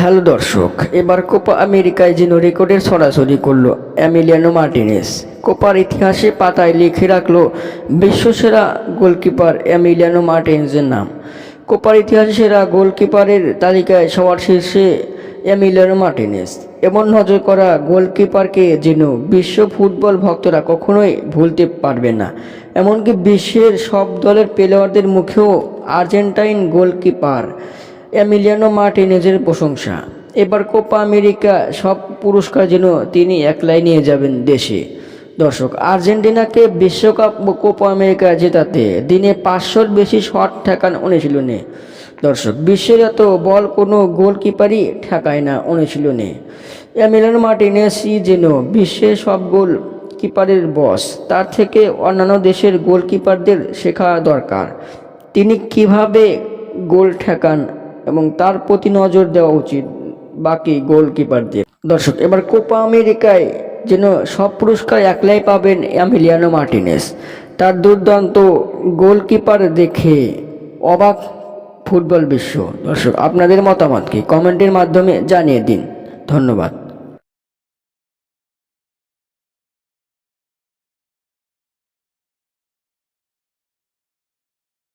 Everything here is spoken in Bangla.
হ্যালো দর্শক, এবার কোপা আমেরিকায় যেন রেকর্ডের সরাসরি করল অ্যামিলিয়ানো মার্টিনেস। কোপার ইতিহাসে পাতায় লিখে রাখল, বিশ্বসেরা গোলকিপার অ্যামিলিয়ানো মার্টিনেসের নাম। কোপার ইতিহাসে সেরা গোলকিপারের তালিকায় সবার শীর্ষে অ্যামিলিয়ানো মার্টিনেস। এমন নজর করা গোলকিপারকে যেন বিশ্ব ফুটবল ভক্তরা কখনোই ভুলতে পারবে না। এমনকি বিশ্বের সব দলের প্লেয়ারদের মুখেও আর্জেন্টাইন গোলকিপার এমিলিয়ানো মার্টিনেজের প্রশংসা। এবার কোপা আমেরিকা সব পুরস্কার যেন তিনি একলাই নিয়ে যাবেন দেশে। দর্শক, আর্জেন্টিনাকে বিশ্বকাপ কোপা আমেরিকা জেতাতে দিনে পাঁচশোর বেশি শট ঠেকান অনুশীলনে। দর্শক, বিশ্বের এত বল কোনো গোলকিপারই ঠেকায় না অনুশীলনে। এমিলিয়ানো মার্টিনেসই যেন বিশ্বের সব গোল কিপারের বস, তার থেকে অন্যান্য দেশের গোলকিপারদের শেখা দরকার। তিনি কীভাবে গোল ঠেকান এবং তার প্রতি নজর দেওয়া উচিত বাকি গোলকিপারদের। দর্শক, এবার কোপা আমেরিকায় যেন সব পুরস্কার একলাই পাবেন অ্যামিলিয়ানো মার্টিনেস। তার দুর্দান্ত গোলকিপার দেখে অবাক ফুটবল বিশ্ব। দর্শক, আপনাদের মতামত কি? কমেন্টের মাধ্যমে জানিয়ে দিন। ধন্যবাদ।